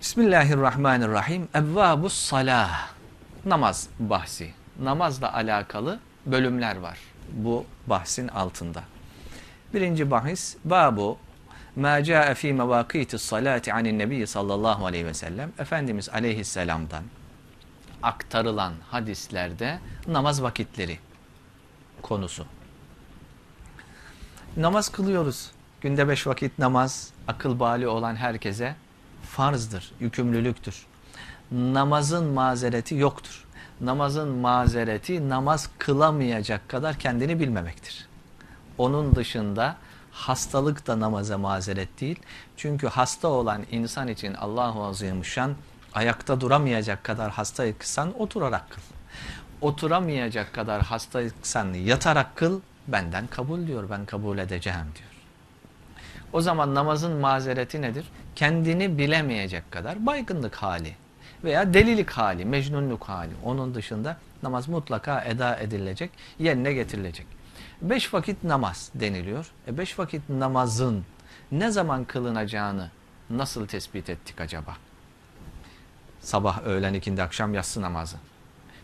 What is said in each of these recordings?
Bismillahirrahmanirrahim. Evvabus salah. Namaz bahsi. Namazla alakalı bölümler var. Bu bahsin altında. Birinci bahis babu ma caa fi mevakitis salati anin nebi sallallahu aleyhi ve sellem Efendimiz aleyhisselamdan aktarılan hadislerde namaz vakitleri konusu. Namaz kılıyoruz. Günde beş vakit namaz akıl bali olan herkese farzdır, yükümlülüktür. Namazın mazereti yoktur. Namazın mazereti namaz kılamayacak kadar kendini bilmemektir. Onun dışında hastalık da namaza mazeret değil. Çünkü hasta olan insan için Allahu Azimuşşan ayakta duramayacak kadar hastaysan oturarak kıl. Oturamayacak kadar hastaysan yatarak kıl benden kabul diyor ben kabul edeceğim diyor. O zaman namazın mazereti nedir? Kendini bilemeyecek kadar baygınlık hali veya delilik hali, mecnunluk hali. Onun dışında namaz mutlaka eda edilecek, yerine getirilecek. Beş vakit namaz deniliyor. E beş vakit namazın ne zaman kılınacağını nasıl tespit ettik acaba? Sabah, öğlen, ikindi, akşam, yatsı namazı.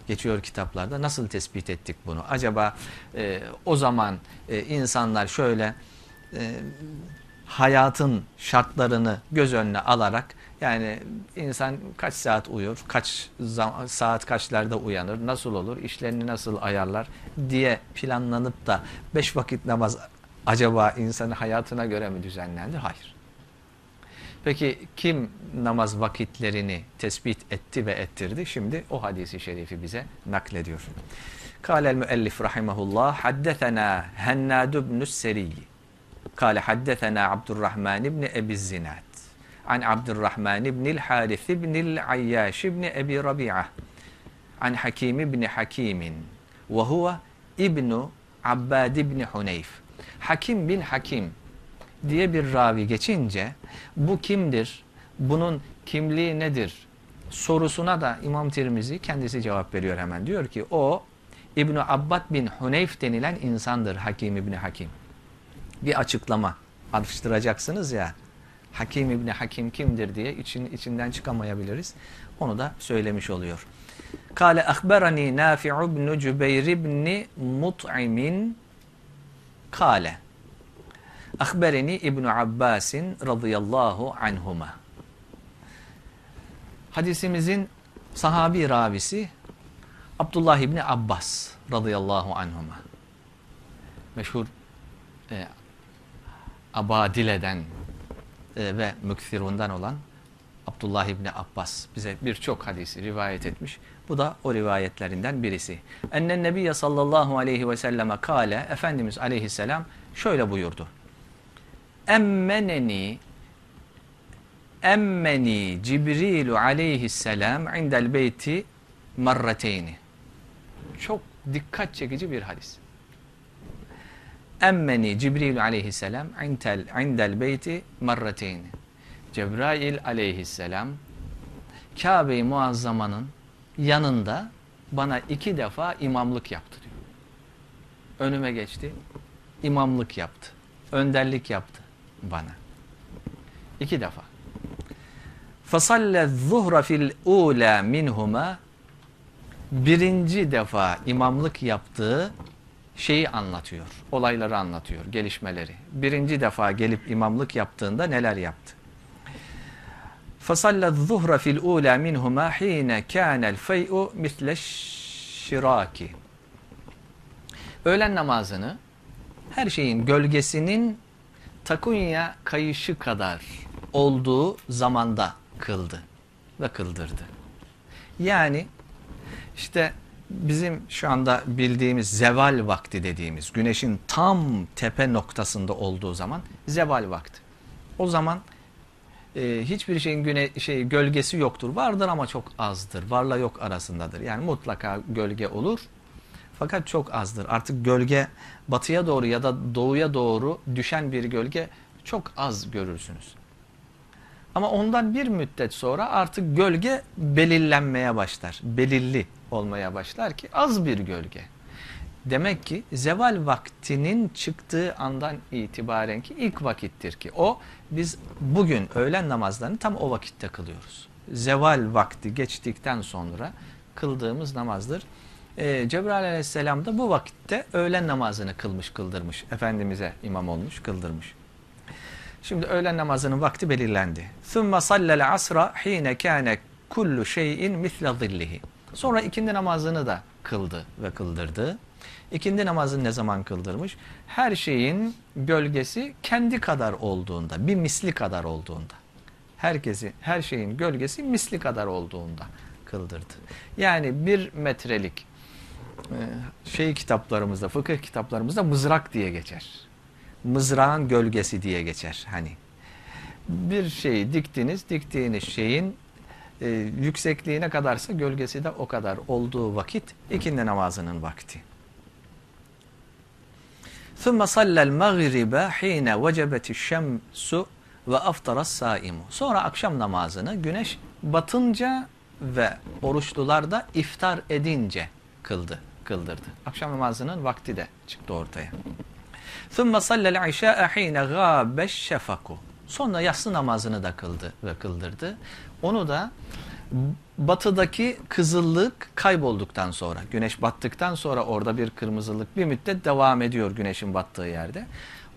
Geçiyor kitaplarda. Nasıl tespit ettik bunu? Acaba e, o zaman e, insanlar şöyle e, hayatın şartlarını göz önüne alarak yani insan kaç saat uyur, kaç saat kaçlarda uyanır, nasıl olur, işlerini nasıl ayarlar diye planlanıp da beş vakit namaz acaba insanın hayatına göre mi düzenlendi? Hayır. Peki kim namaz vakitlerini tespit etti ve ettirdi? Şimdi o hadisi şerifi bize naklediyor. Kâlel müellif rahimahullah haddethena Hennâd ibnü's Seriyyi Kale haddethena Abdurrahman ibn Ebi Zinat an Abdurrahman ibn el-Harith ibn el-Ayyaş ibn Ebi Rabi'ah an Hakim ibn Hakimin ve huve İbnu Abbad ibn Huneyf Hakim bin Hakim diye bir ravi geçince bu kimdir? Bunun kimliği nedir? Sorusuna da İmam Tirmizi kendisi cevap veriyor hemen. Diyor ki o İbnu Abbad bin Huneyf denilen insandır Hakim İbni Hakim. Bir açıklama araştıracaksınız ya Hakim İbni Hakim kimdir diye için, içinden çıkamayabiliriz. Onu da söylemiş oluyor. Kale ahberani Nafi'u ibn Cübeyr ibn Mut'imin kale Ahbereni İbn Abbasin radıyallahu anhuma. Hadisimizin sahabi ravisi Abdullah İbni Abbas radıyallahu anhuma. Meşhur e, Abadile'den e, ve Mükthirundan olan Abdullah İbni Abbas bize birçok hadisi rivayet etmiş. Bu da o rivayetlerinden birisi. Ennen Nebiye sallallahu aleyhi ve selleme kale Efendimiz aleyhisselam şöyle buyurdu. Emmeneni Emmeni Cibrilu aleyhisselam indel beyti marrateyni. Çok dikkat çekici bir hadis Emmeni Cibrilu aleyhisselam indel, indel beyti marrateyni. Cebrail aleyhisselam Kabe-i Muazzama'nın yanında bana iki defa imamlık yaptı diyor. Önüme geçti, imamlık yaptı, önderlik yaptı bana. İki defa. فَصَلَّ الظُّهْرَ فِي الْعُولَى minhuma Birinci defa imamlık yaptığı şeyi anlatıyor. Olayları anlatıyor, gelişmeleri. Birinci defa gelip imamlık yaptığında neler yaptı? فَصَلَّ الظُّهْرَ فِي الْعُولَى minhuma حِينَ كَانَ الْفَيْءُ مِثْلَ الشِّرَاكِ Öğlen namazını her şeyin gölgesinin takunya kayışı kadar olduğu zamanda kıldı ve kıldırdı. Yani işte bizim şu anda bildiğimiz zeval vakti dediğimiz güneşin tam tepe noktasında olduğu zaman zeval vakti. O zaman e, hiçbir şeyin güne, şey, gölgesi yoktur. Vardır ama çok azdır. Varla yok arasındadır. Yani mutlaka gölge olur. Fakat çok azdır. Artık gölge batıya doğru ya da doğuya doğru düşen bir gölge çok az görürsünüz. Ama ondan bir müddet sonra artık gölge belirlenmeye başlar. Belirli olmaya başlar ki az bir gölge. Demek ki zeval vaktinin çıktığı andan itibaren ki ilk vakittir ki o biz bugün öğlen namazlarını tam o vakitte kılıyoruz. Zeval vakti geçtikten sonra kıldığımız namazdır. Ee, Cebrail aleyhisselam da bu vakitte öğlen namazını kılmış kıldırmış. Efendimiz'e imam olmuş kıldırmış. Şimdi öğlen namazının vakti belirlendi. ثُمَّ صَلَّ الْعَصْرَ حِينَ كَانَ kullu şeyin misle zillihi. Sonra ikindi namazını da kıldı ve kıldırdı. İkindi namazını ne zaman kıldırmış? Her şeyin gölgesi kendi kadar olduğunda, bir misli kadar olduğunda. Herkesi, her şeyin gölgesi misli kadar olduğunda kıldırdı. Yani bir metrelik e, şey kitaplarımızda, fıkıh kitaplarımızda mızrak diye geçer. Mızrağın gölgesi diye geçer hani. Bir şeyi diktiniz, diktiğiniz şeyin e, yüksekliğine kadarsa gölgesi de o kadar olduğu vakit ikindi namazının vakti. ثُمَّ صَلَّ الْمَغْرِبَ حِينَ وَجَبَتِ الشَّمْسُ وَاَفْتَرَ السَّائِمُ Sonra akşam namazını güneş batınca ve oruçlular da iftar edince kıldı, kıldırdı. Akşam namazının vakti de çıktı ortaya. ثُمَّ صَلَّ الْعِشَاءَ حِينَ غَابَ الشَّفَقُ Sonra yatsı namazını da kıldı ve kıldırdı. Onu da batıdaki kızıllık kaybolduktan sonra, güneş battıktan sonra orada bir kırmızılık bir müddet devam ediyor güneşin battığı yerde.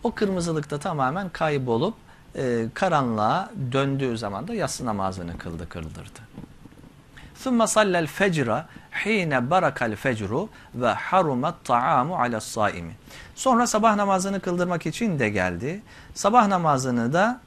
O kırmızılık da tamamen kaybolup e, karanlığa döndüğü zaman da yatsı namazını kıldı, kıldırdı. ثُمَّ صَلَّ الْفَجْرَ حِينَ بَرَكَ الْفَجْرُ وَحَرُمَ الطَّعَامُ عَلَى الصَّائِمِ Sonra sabah namazını kıldırmak için de geldi. Sabah namazını da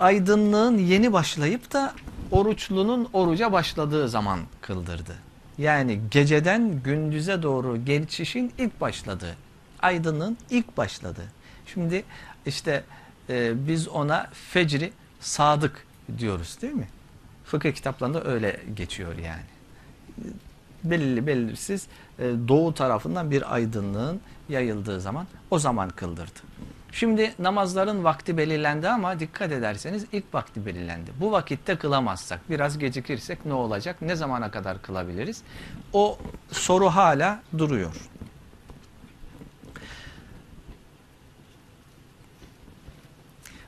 aydınlığın yeni başlayıp da oruçlunun oruca başladığı zaman kıldırdı. Yani geceden gündüze doğru geçişin ilk başladığı, aydınlığın ilk başladığı. Şimdi işte e, biz ona fecri sadık diyoruz değil mi? Fıkıh kitaplarında öyle geçiyor yani. Belirli belirsiz e, doğu tarafından bir aydınlığın yayıldığı zaman o zaman kıldırdı. Şimdi namazların vakti belirlendi ama dikkat ederseniz ilk vakti belirlendi. Bu vakitte kılamazsak, biraz gecikirsek ne olacak? Ne zamana kadar kılabiliriz? O soru hala duruyor.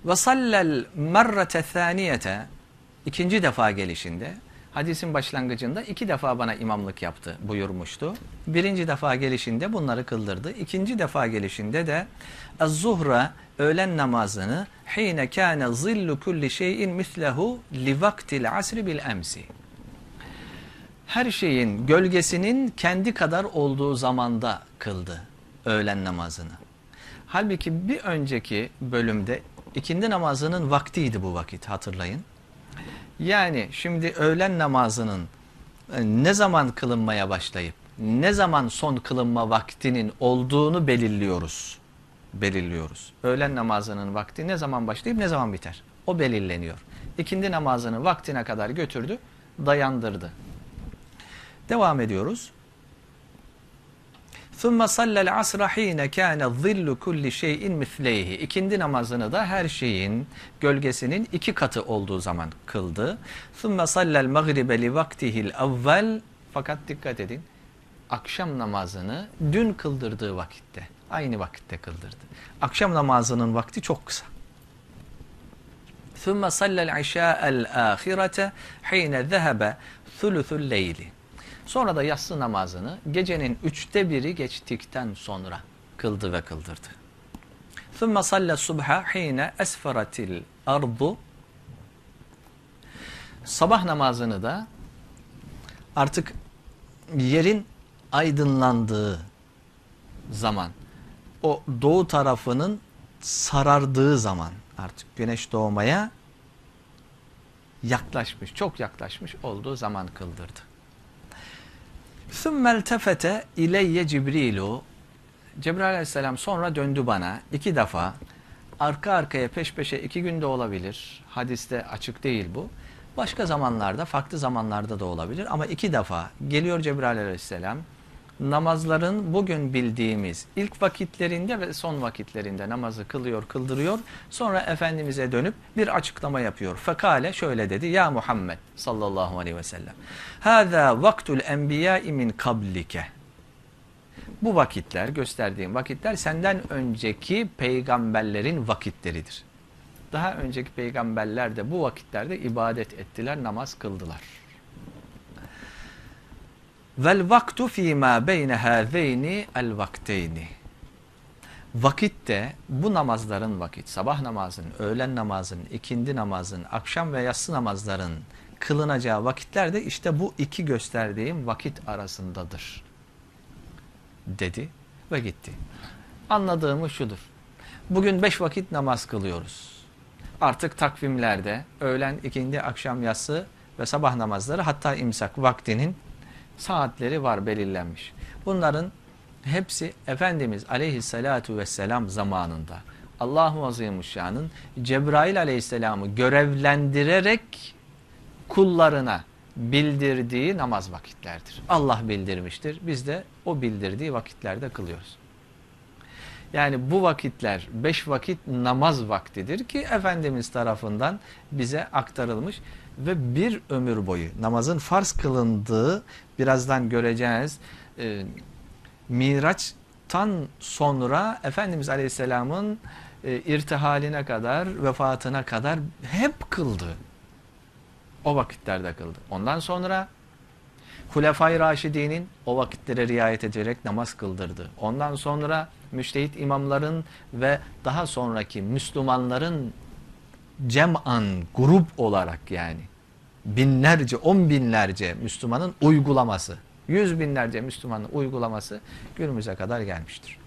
Ve sallel merrete thaniyete ikinci defa gelişinde hadisin başlangıcında iki defa bana imamlık yaptı buyurmuştu. Birinci defa gelişinde bunları kıldırdı. İkinci defa gelişinde de az-zuhra öğlen namazını hine kâne zillu kulli şeyin mislehu li vaktil asri bil emsi. Her şeyin gölgesinin kendi kadar olduğu zamanda kıldı öğlen namazını. Halbuki bir önceki bölümde ikindi namazının vaktiydi bu vakit hatırlayın. Yani şimdi öğlen namazının e, ne zaman kılınmaya başlayıp ne zaman son kılınma vaktinin olduğunu belirliyoruz. Belirliyoruz. Öğlen namazının vakti ne zaman başlayıp ne zaman biter? O belirleniyor. İkindi namazını vaktine kadar götürdü, dayandırdı. Devam ediyoruz. ثُمَّ صَلَّ الْعَصْرَ ح۪ينَ كَانَ ظِلُّ كُلِّ شَيْءٍ مِثْلَيْهِ İkindi namazını da her şeyin gölgesinin iki katı olduğu zaman kıldı. ثُمَّ صَلَّ الْمَغْرِبَ لِوَقْتِهِ الْاَوَّلِ Fakat dikkat edin, akşam namazını dün kıldırdığı vakitte, aynı vakitte kıldırdı. Akşam namazının vakti çok kısa. ثُمَّ صَلَّ الْعِشَاءَ الْآخِرَةَ ح۪ينَ ذَهَبَ ثُلُثُ اللَّيْلِ Sonra da yatsı namazını gecenin üçte biri geçtikten sonra kıldı ve kıldırdı. ثُمَّ صَلَّ الصُّبْحَ حِينَ أَسْفَرَتِ الْأَرْضُ Sabah namazını da artık yerin aydınlandığı zaman, o doğu tarafının sarardığı zaman artık güneş doğmaya yaklaşmış, çok yaklaşmış olduğu zaman kıldırdı. ثُمَّ الْتَفَتَ اِلَيَّ Cibrilu Cebrail aleyhisselam sonra döndü bana iki defa arka arkaya peş peşe iki günde olabilir. Hadiste açık değil bu. Başka zamanlarda, farklı zamanlarda da olabilir ama iki defa geliyor Cebrail aleyhisselam namazların bugün bildiğimiz ilk vakitlerinde ve son vakitlerinde namazı kılıyor, kıldırıyor. Sonra Efendimiz'e dönüp bir açıklama yapıyor. Fekale şöyle dedi. Ya Muhammed sallallahu aleyhi ve sellem. Hâzâ vaktul enbiyâi min kablike. Bu vakitler, gösterdiğim vakitler senden önceki peygamberlerin vakitleridir. Daha önceki peygamberler de bu vakitlerde ibadet ettiler, namaz kıldılar. Vel vaktu fîmâ beyne hâzeyni el vakteyni. Vakit de bu namazların vakit, sabah namazının, öğlen namazının, ikindi namazının, akşam ve yatsı namazların kılınacağı vakitler de işte bu iki gösterdiğim vakit arasındadır. Dedi ve gitti. Anladığımı şudur. Bugün beş vakit namaz kılıyoruz. Artık takvimlerde öğlen, ikindi, akşam yatsı ve sabah namazları hatta imsak vaktinin saatleri var belirlenmiş. Bunların hepsi Efendimiz aleyhissalatu vesselam zamanında Allah-u Azimuşşan'ın Cebrail aleyhisselamı görevlendirerek kullarına bildirdiği namaz vakitlerdir. Allah bildirmiştir. Biz de o bildirdiği vakitlerde kılıyoruz. Yani bu vakitler beş vakit namaz vaktidir ki Efendimiz tarafından bize aktarılmış ve bir ömür boyu namazın farz kılındığı birazdan göreceğiz e, Miraç'tan sonra Efendimiz Aleyhisselam'ın e, irtihaline kadar vefatına kadar hep kıldı. O vakitlerde kıldı. Ondan sonra Hulefai Raşidi'nin o vakitlere riayet ederek namaz kıldırdı. Ondan sonra müştehit imamların ve daha sonraki Müslümanların cem'an, grup olarak yani binlerce, on binlerce Müslümanın uygulaması, yüz binlerce Müslümanın uygulaması günümüze kadar gelmiştir.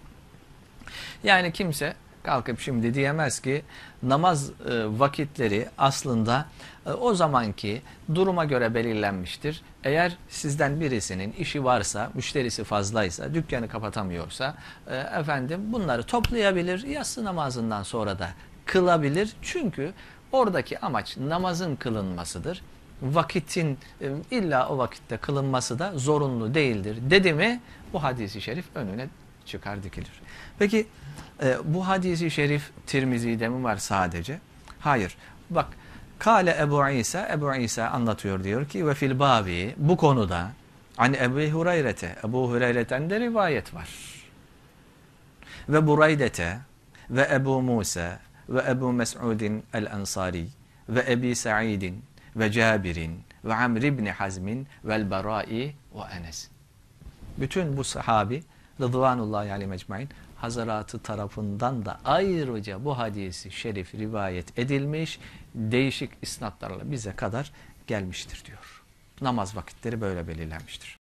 Yani kimse kalkıp şimdi diyemez ki namaz e, vakitleri aslında e, o zamanki duruma göre belirlenmiştir. Eğer sizden birisinin işi varsa, müşterisi fazlaysa, dükkanı kapatamıyorsa e, efendim bunları toplayabilir, yatsı namazından sonra da kılabilir. Çünkü oradaki amaç namazın kılınmasıdır. Vakitin e, illa o vakitte kılınması da zorunlu değildir. Dedi mi bu hadisi şerif önüne çıkar dikilir. Peki e, bu hadisi şerif Tirmizi'de mi var sadece? Hayır. Bak Kale Ebu İsa, Ebu İsa anlatıyor diyor ki ve fil babi bu konuda hani Ebu Hureyre'te, Ebu Hureyre'ten de rivayet var. Ve Buraydete ve Ebu Musa ve Ebu Mes'udin el-Ansari ve Ebi Sa'idin ve Cabir'in ve Amr ibn Hazm'in vel Berai ve Enes. Bütün bu sahabi Rıdvanullahi aleyhi mecmain Hazaratı tarafından da ayrıca bu hadisi şerif rivayet edilmiş, değişik isnatlarla bize kadar gelmiştir diyor. Namaz vakitleri böyle belirlenmiştir.